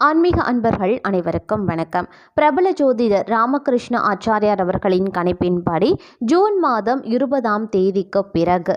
ஆன்மீக அன்பர்கள் அனைவருக்கும் வணக்கம். பிரபல ஜோதிடர் ராமகிருஷ்ண ஆச்சாரியார் அவர்களின் கணிப்பின்படி ஜூன் மாதம் இருபதாம் தேதிக்கு பிறகு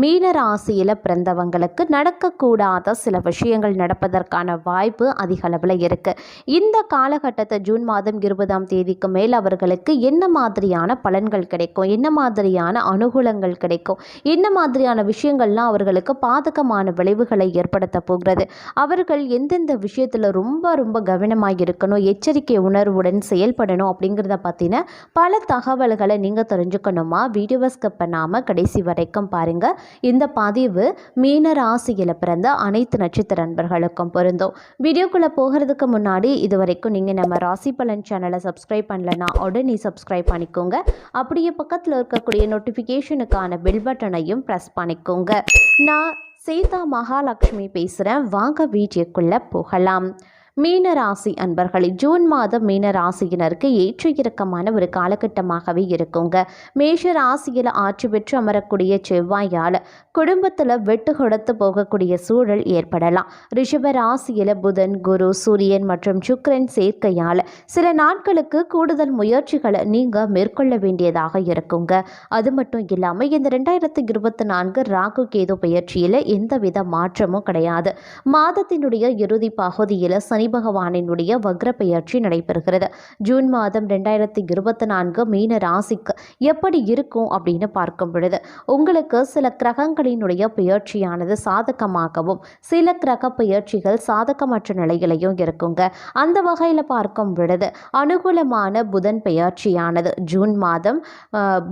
மீன ராசியில் பிறந்தவங்களுக்கு நடக்கக்கூடாத சில விஷயங்கள் நடப்பதற்கான வாய்ப்பு அதிக அளவில் இருக்குது இந்த காலகட்டத்தை ஜூன் மாதம் இருபதாம் தேதிக்கு மேல் அவர்களுக்கு என்ன மாதிரியான பலன்கள் கிடைக்கும்? என்ன மாதிரியான அனுகூலங்கள் கிடைக்கும்? என்ன மாதிரியான விஷயங்கள்லாம் அவர்களுக்கு பாதகமான விளைவுகளை ஏற்படுத்த போகிறது? அவர்கள் எந்தெந்த விஷயத்தில் ரொம்ப ரொம்ப ரொம்ப கவனமாக இருக்கணும் எச்சரிக்கை உணர்வுடன் செயல்படணும் அப்படிங்கிறத பற்றின பல தகவல்களை நீங்கள் தெரிஞ்சுக்கணுமா? வீடியோவை ஸ்கிப் பண்ணாமல் கடைசி வரைக்கும் பாருங்கள் இந்த பதிவு மீன ராசியில் பிறந்த அனைத்து நட்சத்திர நண்பர்களுக்கும் பொருந்தும். வீடியோக்குள்ளே போகிறதுக்கு முன்னாடி இது வரைக்கும் நீங்கள் நம்ம ராசி பலன் சேனலை சப்ஸ்கிரைப் பண்ணலன்னா உடனே சப்ஸ்கிரைப் பண்ணிக்கோங்க. அப்படியே பக்கத்தில் இருக்கக்கூடிய நோட்டிஃபிகேஷனுக்கான பெல் பட்டனையும் ப்ரெஸ் பண்ணிக்கோங்க. நான் சீதா மகாலட்சுமி பேசுகிறேன் வாங்க வீடியோக்குள்ளே போகலாம். மீனராசி அன்பர்களே ஜூன் மாதம் மீனராசியினருக்கு ஏற்ற இறக்கமான ஒரு காலகட்டமாகவே இருக்குங்க. மேஷ ராசியில் ஆட்சி பெற்று அமரக்கூடிய செவ்வாயால் குடும்பத்தில் வெட்டு கொடுத்து போகக்கூடிய சூழல் ஏற்படலாம். ரிஷப ராசியில் புதன் குரு சூரியன் மற்றும் சுக்ரன் சேர்க்கையால் சில நாட்களுக்கு கூடுதல் முயற்சிகளை நீங்கள் மேற்கொள்ள வேண்டியதாக இருக்குங்க. அது மட்டும் இல்லாமல் இந்த ரெண்டாயிரத்தி இருபத்தி நான்கு ராகு கேது பயிற்சியில் எந்தவித மாற்றமும் கிடையாது. மாதத்தினுடைய இறுதி பகுதியில் சனி சனி பகவானினுடைய வக்ர பெயர்ச்சி நடைபெறுகிறது. ஜூன் மாதம் ரெண்டாயிரத்தி இருபத்தி நான்கு மீன ராசிக்கு எப்படி இருக்கும் அப்படின்னு பார்க்கும் பொழுது உங்களுக்கு சில கிரகங்களினுடைய பெயர்ச்சியானது சாதகமாகவும் சில கிரக பெயர்ச்சிகள் சாதகமற்ற நிலையிலையும் இருக்குங்க. அந்த வகையில் பார்க்கும் பொழுது அனுகூலமான புதன் பெயர்ச்சியானது ஜூன் மாதம்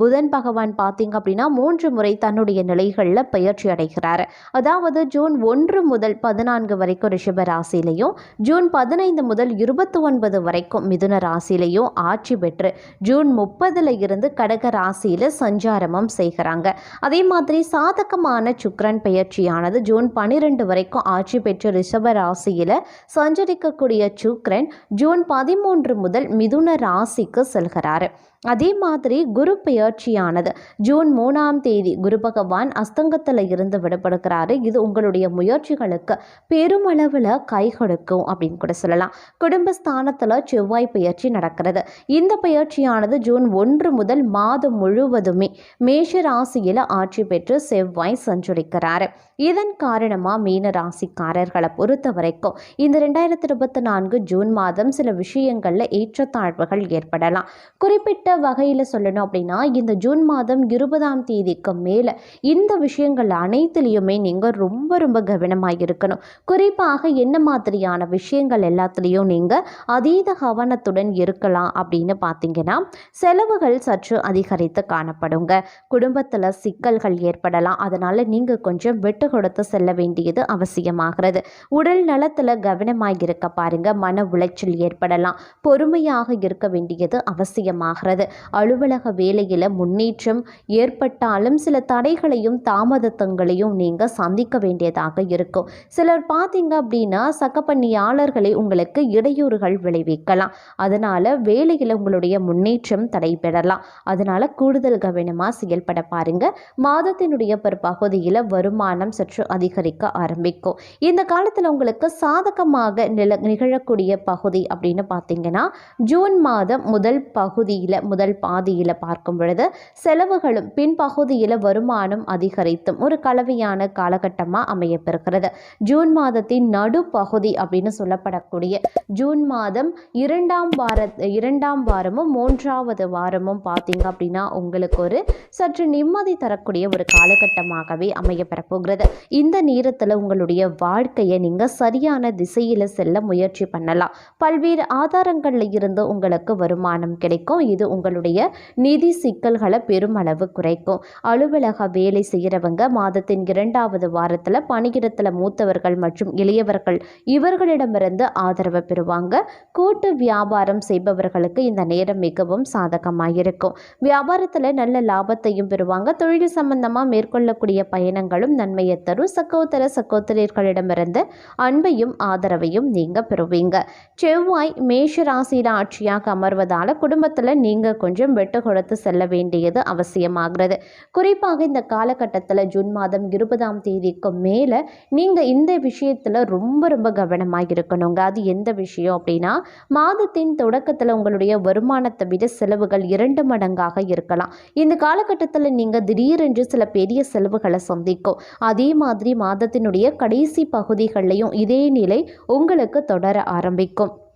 புதன் பகவான் பார்த்தீங்க அப்படின்னா மூன்று முறை தன்னுடைய நிலைகளில் பெயர்ச்சி அடைகிறார். அதாவது ஜூன் ஒன்று முதல் பதினான்கு வரைக்கும் ரிஷப ராசியிலையும் ஜூன் பதினைந்து முதல் இருபத்தி ஒன்பது வரைக்கும் மிதுன ராசியிலையும் ஆட்சி பெற்று ஜூன் முப்பதுல இருந்து கடக ராசியில் சஞ்சாரமும் செய்கிறாங்க. அதே மாதிரி சாதகமான சுக்ரன் பெயர்ச்சியானது ஜூன் பன்னிரெண்டு வரைக்கும் ஆட்சி பெற்ற ரிஷப ராசியில் சஞ்சரிக்கக்கூடிய சுக்ரன் ஜூன் பதிமூன்று முதல் மிதுன ராசிக்கு செல்கிறாரு. அதே மாதிரி குரு பெயர்ச்சியானது ஜூன் மூணாம் தேதி குரு பகவான் அஸ்தங்கத்தில் இருந்து விடப்படுகிறாரு இது உங்களுடைய முயற்சிகளுக்கு பெருமளவில் கை கொடுக்கும் அப்படின்னு அப்படின்னு கூட சொல்லலாம். குடும்பஸ்தானத்தில் செவ்வாய் பயிற்சி நடக்கிறது. இந்த பயிற்சியானது ஜூன் ஒன்று முதல் மாதம் முழுவதுமே மேஷ ராசியில் ஆட்சி பெற்று செவ்வாய் சஞ்சரிக்கிறார். இதன் காரணமாக மீன ராசிக்காரர்களை பொறுத்த வரைக்கும் இந்த ரெண்டாயிரத்தி இருபத்தி நான்கு ஜூன் மாதம் சில விஷயங்களில் ஏற்றத்தாழ்வுகள் ஏற்படலாம். குறிப்பிட்ட வகையில் சொல்லணும் அப்படின்னா இந்த ஜூன் மாதம் இருபதாம் தேதிக்கு மேலே இந்த விஷயங்கள் அனைத்துலேயுமே நீங்கள் ரொம்ப ரொம்ப கவனமாக இருக்கணும். குறிப்பாக என்ன மாதிரியான விஷயம் விஷயங்கள் எல்லாத்துலேயும் நீங்கள் அதீத கவனத்துடன் இருக்கலாம் அப்படின்னு பார்த்தீங்கன்னா செலவுகள் சற்று அதிகரித்து காணப்படுங்க. குடும்பத்தில் சிக்கல்கள் ஏற்படலாம். அதனால் நீங்கள் கொஞ்சம் விட்டு கொடுத்து செல்ல வேண்டியது அவசியமாகிறது. உடல் நலத்தில் கவனமாக இருக்க பாருங்க. மன உளைச்சல் ஏற்படலாம். பொறுமையாக இருக்க வேண்டியது அவசியமாகிறது. அலுவலக வேலையில் முன்னேற்றம் ஏற்பட்டாலும் சில தடைகளையும் தாமதத்தங்களையும் நீங்கள் சந்திக்க வேண்டியதாக இருக்கும். சிலர் பார்த்தீங்க அப்படின்னா சக்கப்பணியாளர்களை உங்களுக்கு இடையூறுகள் விளைவிக்கலாம். அதனால் வேலையில் உங்களுடைய முன்னேற்றம் தடைபெறலாம். அதனால் கூடுதல் கவனமாக செயல்பட பாருங்க. மாதத்தினுடைய பிற்பகுதியில் வருமானம் சற்று அதிகரிக்க ஆரம்பிக்கும். இந்த காலத்தில் உங்களுக்கு சாதகமாக நில நிகழக்கூடிய பகுதி அப்படின்னு பார்த்தீங்கன்னா ஜூன் மாதம் முதல் பகுதியில் முதல் பாதியில் பார்க்கும் பொழுது செலவுகளும் பின்பகுதியில் வருமானம் அதிகரித்தும் ஒரு கலவையான காலகட்டமாக அமையப்பெறுகிறது ஜூன் மாதத்தின் நடுப்பகுதி அப்படின்னு சொல்ல சொல்லப்படக்கூடிய ஜூன் மாதம் இரண்டாம் வார இரண்டாம் வாரமும் மூன்றாவது வாரமும் பார்த்தீங்க அப்படின்னா உங்களுக்கு ஒரு சற்று நிம்மதி தரக்கூடிய ஒரு காலகட்டமாகவே அமையப்பெற போகிறது. இந்த நேரத்தில் உங்களுடைய வாழ்க்கையை நீங்கள் சரியான திசையில் செல்ல முயற்சி பண்ணலாம். பல்வேறு ஆதாரங்களில் இருந்து உங்களுக்கு வருமானம் கிடைக்கும். இது உங்களுடைய நிதி சிக்கல்களை பெருமளவு குறைக்கும். அலுவலக வேலை செய்கிறவங்க மாதத்தின் இரண்டாவது வாரத்தில் பணியிடத்தில் மூத்தவர்கள் மற்றும் இளையவர்கள் இவர்களிடம் இருந்து ஆதரவு பெறுவாங்க. கூட்டு வியாபாரம் செய்பவர்களுக்கு இந்த நேரம் மிகவும் சாதகமாக இருக்கும் வியாபாரத்தில் நல்ல லாபத்தையும் பெறுவாங்க. தொழில் சம்பந்தமாக மேற்கொள்ளக்கூடிய பயணங்களும் நன்மையை தரும். சகோதர சகோதரிகளிடமிருந்து அன்பையும் ஆதரவையும் நீங்கள் பெறுவீங்க. செவ்வாய் மேஷ ராசியில் ஆட்சியாக அமர்வதால் குடும்பத்தில் நீங்கள் கொஞ்சம் விட்டு கொடுத்து செல்ல வேண்டியது அவசியமாகிறது. குறிப்பாக இந்த காலகட்டத்தில் ஜூன் மாதம் இருபதாம் தேதிக்கு மேலே நீங்கள் இந்த விஷயத்தில் ரொம்ப ரொம்ப கவனமாக இருக்கும் இருக்கணுங்க அது எந்த விஷயம் அப்படின்னா மாதத்தின் தொடக்கத்தில் உங்களுடைய வருமானத்தை விட செலவுகள் இரண்டு மடங்காக இருக்கலாம். இந்த காலகட்டத்தில் நீங்கள் திடீரென்று சில பெரிய செலவுகளை சந்திக்கும். அதே மாதிரி மாதத்தினுடைய கடைசி பகுதிகள்லையும் இதே நிலை உங்களுக்கு தொடர ஆரம்பிக்கும்.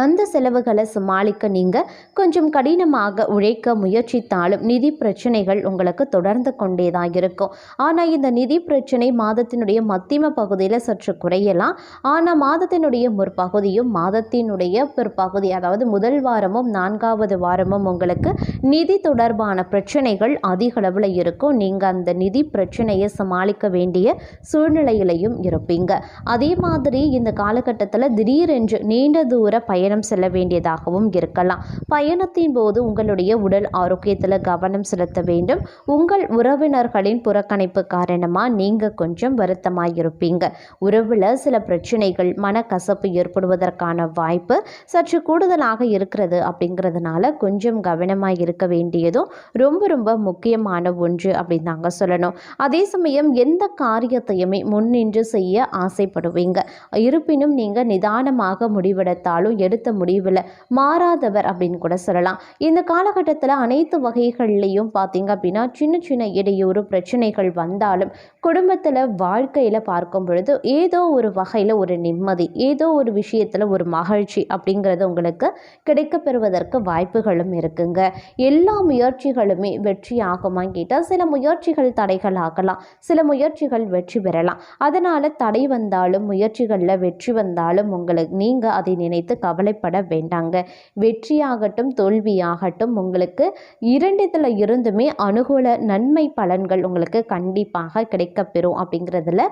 அந்த செலவுகளை சமாளிக்க நீங்கள் கொஞ்சம் கடினமாக உழைக்க முயற்சித்தாலும் நிதி பிரச்சனைகள் உங்களுக்கு தொடர்ந்து கொண்டே தான் இருக்கும். ஆனால் இந்த நிதி பிரச்சனை மாதத்தினுடைய மத்தியம பகுதியில் சற்று குறையலாம். ஆனால் மாதத்தினுடைய முற்பகுதியும் மாதத்தினுடைய பிற்பகுதி அதாவது முதல் வாரமும் நான்காவது வாரமும் உங்களுக்கு நிதி தொடர்பான பிரச்சனைகள் அதிக அளவில் இருக்கும். நீங்கள் அந்த நிதி பிரச்சனையை சமாளிக்க வேண்டிய சூழ்நிலையிலையும் இருப்பீங்க. அதே மாதிரி இந்த காலகட்டத்தில் திடீரென்று நீண்ட தூர பயணம் செல்ல வேண்டியதாகவும் இருக்கலாம். பயணத்தின் போது உங்களுடைய உடல் ஆரோக்கியத்தில் கவனம் செலுத்த வேண்டும். உங்கள் உறவினர்களின் புறக்கணிப்பு காரணமாக நீங்கள் கொஞ்சம் வருத்தமாக இருப்பீங்க உறவில் சில பிரச்சனைகள் மனக்கசப்பு ஏற்படுவதற்கான வாய்ப்பு சற்று கூடுதலாக இருக்கிறது அப்படிங்கிறதுனால கொஞ்சம் கவனமாக இருக்க வேண்டியதும் ரொம்ப ரொம்ப முக்கியமான ஒன்று அப்படின்னு தாங்க சொல்லணும். அதே சமயம் எந்த காரியத்தையுமே முன்னின்று செய்ய ஆசைப்படுவீங்க. இருப்பினும் நீங்கள் நிதானமாக முடிவெடுத்தாலும் எடுத்த முடிவில் மாறாதவர் அப்படின்னு கூட சொல்லலாம். இந்த காலகட்டத்தில் அனைத்து வகைகள்லையும் பார்த்தீங்க அப்படின்னா சின்ன சின்ன இடையூறு பிரச்சனைகள் வந்தாலும் குடும்பத்தில் வாழ்க்கையில் பார்க்கும் பொழுது ஏதோ ஒரு வகையில் ஒரு நிம்மதி ஏதோ ஒரு விஷயத்தில் ஒரு மகிழ்ச்சி அப்படிங்கிறது உங்களுக்கு கிடைக்கப்பெறுவதற்கு வாய்ப்புகளும் இருக்குங்க. எல்லா முயற்சிகளுமே வெற்றி ஆகுமா கேட்டால் சில முயற்சிகள் தடைகள் ஆகலாம் சில முயற்சிகள் வெற்றி பெறலாம். அதனால் தடை வந்தாலும் முயற்சிகளில் வெற்றி வந்தாலும் உங்களுக்கு நீங்கள் அதை நினைத்து கவலைப்பட வேண்டாங்க. வெற்றியாகட்டும் தோல்வியாகட்டும் உங்களுக்கு இரண்டில் இருந்துமே அனுகூல நன்மை பலன்கள் உங்களுக்கு கண்டிப்பாக கிடைக்கப்பெறும் அப்படிங்கிறதுல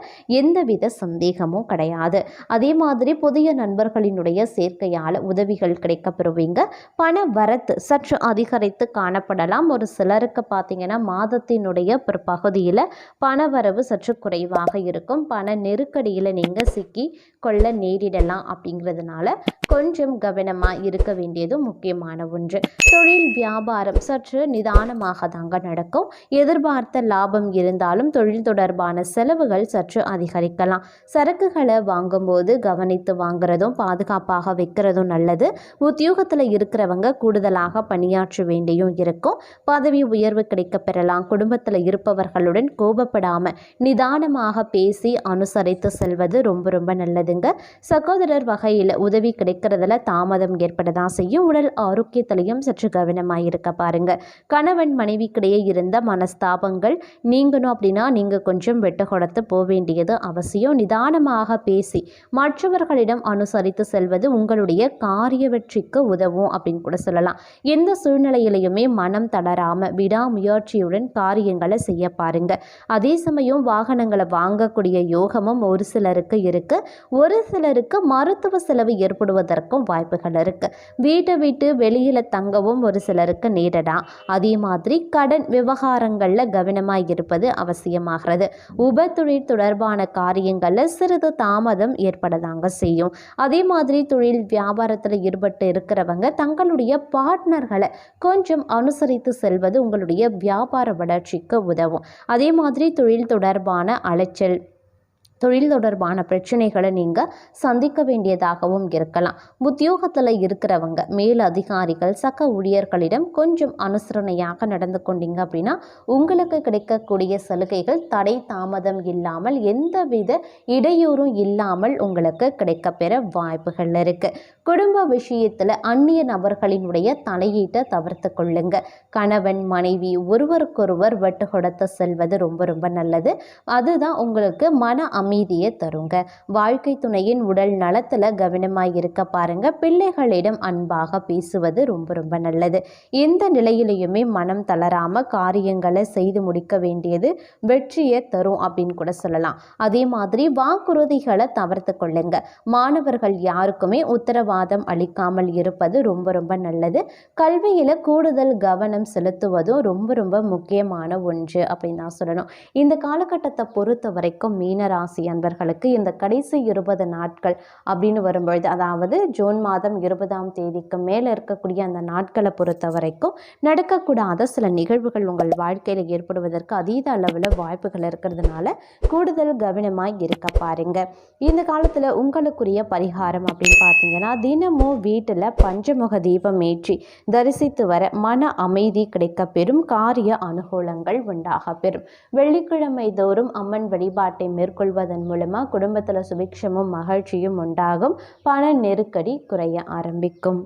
எந்தவித சந்தேகமும் கிடையாது. அதே மாதிரி புதிய நண்பர்களினுடைய சேர்க்கையால் உதவிகள் கிடைக்கப்பெறுவீங்க. பண வரத்து சற்று அதிகரித்து காணப்படலாம். ஒரு சிலருக்கு பார்த்தீங்கன்னா மாதத்தினுடைய பிற்பகுதியில் பணவரவு சற்று குறைவாக இருக்கும். பண நெருக்கடியில் நீங்கள் சிக்கி கொள்ள நேரிடலாம் அப்படிங்கிறதுனால கொஞ்சம் கவனமாக இருக்க வேண்டியது முக்கியமான ஒன்று. தொழில் வியாபாரம் சற்று நிதானமாக தாங்க நடக்கும். எதிர்பார்த்த லாபம் இருந்தாலும் தொழில் தொடர்பான செலவுகள் சற்று அதிகரிக்கலாம். சரக்குகளை வாங்கும்போது கவனித்து வாங்குறதும் பாதுகாப்பாக வைக்கிறதும் நல்லது. உத்தியோகத்தில் இருக்கிறவங்க கூடுதலாக பணியாற்ற வேண்டியும் இருக்கும். பதவி உயர்வு கிடைக்க பெறலாம். குடும்பத்தில் இருப்பவர்களுடன் கோபப்படாமல் நிதானமாக பேசி அனுசரித்து செல்வது ரொம்ப ரொம்ப நல்லதுங்க. சகோதரர் வகையில் உதவி கிடைக்கிறதுல தாமதம் ஏற்படதான் செய்யும் உடல் ஆரோக்கியத்திலையும் சற்று கவனமாக இருக்க பாருங்க. கணவன் மனைவிக்கிடையே இருந்த மனஸ்தாபங்கள் நீங்கணும் அப்படின்னா நீங்கள் கொஞ்சம் வெட்டு கொடுத்து போக வேண்டியது அவசியம். நிதானமாக பேசி மற்றவர்களிடம் அனுசரித்து செல்வது உங்களுடைய காரிய வெற்றிக்கு உதவும் அப்படின்னு கூட சொல்லலாம். எந்த சூழ்நிலையிலையுமே மனம் தளராமல் விடாமுயற்சியுடன் காரியங்களை செய்ய பாருங்க. அதே சமயம் வாகனங்களை வாங்கக்கூடிய யோகமும் ஒரு சிலருக்கு இருக்கு. ஒரு சிலருக்கு மருத்துவ செலவு ஏற்படுவதற்கும் வாய்ப்புகள் இருக்கு. வீட்டை விட்டு வெளியில் தங்கவும் ஒரு சிலருக்கு நேரிடலாம். அதே மாதிரி கடன் விவகாரங்களில் கவனமாக இருப்பது அவசியமாகிறது. உப தொழில் தொடர்பான காரியங்களில் சிறிது தாமதம் ஏற்படதாங்க செய்யும். அதே மாதிரி தொழில் வியாபாரத்தில் ஈடுபட்டு இருக்கிறவங்க தங்களுடைய பார்ட்னர்களை கொஞ்சம் அனுசரித்து செல்வது உங்களுடைய வியாபார வளர்ச்சிக்கு உதவும். அதே மாதிரி தொழில் தொடர்பான அலைச்சல் தொழில் தொடர்பான பிரச்சனைகளை நீங்கள் சந்திக்க வேண்டியதாகவும் இருக்கலாம். உத்தியோகத்தில் இருக்கிறவங்க மேல் அதிகாரிகள் சக ஊழியர்களிடம் கொஞ்சம் அனுசரணையாக நடந்து கொண்டீங்க அப்படின்னா உங்களுக்கு கிடைக்கக்கூடிய சலுகைகள் தடை தாமதம் இல்லாமல் எந்தவித இடையூறும் இல்லாமல் உங்களுக்கு கிடைக்கப்பெற வாய்ப்புகள் இருக்குது குடும்ப விஷயத்தில் அந்நிய நபர்களினுடைய தலையீட்டை தவிர்த்து கொள்ளுங்க. கணவன் மனைவி ஒருவருக்கொருவர் வெட்டு கொடுத்து செல்வது ரொம்ப ரொம்ப நல்லது. அதுதான் உங்களுக்கு மன அமைதியை தருங்க. வாழ்க்கை துணையின் உடல் நலத்தில் கவனமாக இருக்க பாருங்க. பிள்ளைகளிடம் அன்பாக பேசுவது ரொம்ப ரொம்ப நல்லது. எந்த நிலையிலையுமே மனம் தளராமல் காரியங்களை செய்து முடிக்க வேண்டியது வெற்றியை தரும் அப்படின்னு கூட சொல்லலாம். அதே மாதிரி வாக்குறுதிகளை தவிர்த்து கொள்ளுங்க. மாணவர்கள் யாருக்குமே உத்தரவாதம் அளிக்காமல் இருப்பது ரொம்ப ரொம்ப நல்லது. கல்வியில் கூடுதல் கவனம் செலுத்துவதும் ரொம்ப ரொம்ப முக்கியமான ஒன்று அப்படின்னு தான் சொல்லணும். இந்த காலகட்டத்தை பொறுத்த வரைக்கும் மீனராசி ராசி அன்பர்களுக்கு இந்த கடைசி இருபது நாட்கள் அப்படின்னு வரும்பொழுது அதாவது ஜூன் மாதம் இருபதாம் தேதிக்கு மேலே இருக்கக்கூடிய அந்த நாட்களை பொறுத்த வரைக்கும் நடக்கக்கூடாத சில நிகழ்வுகள் உங்கள் வாழ்க்கையில் ஏற்படுவதற்கு அதீத அளவில் வாய்ப்புகள் இருக்கிறதுனால கூடுதல் கவனமாக இருக்க பாருங்க. இந்த காலத்தில் உங்களுக்குரிய பரிகாரம் அப்படின்னு பார்த்தீங்கன்னா தினமும் வீட்டில் பஞ்சமுக தீபம் ஏற்றி தரிசித்து வர மன அமைதி கிடைக்க பெறும் காரிய அனுகூலங்கள் உண்டாக பெறும். வெள்ளிக்கிழமை தோறும் அம்மன் வழிபாட்டை மேற்கொள்வது மேற்கொள்வதன் மூலமாக குடும்பத்தில் சுபிக்ஷமும் மகிழ்ச்சியும் உண்டாகும். பண நெருக்கடி குறைய ஆரம்பிக்கும்.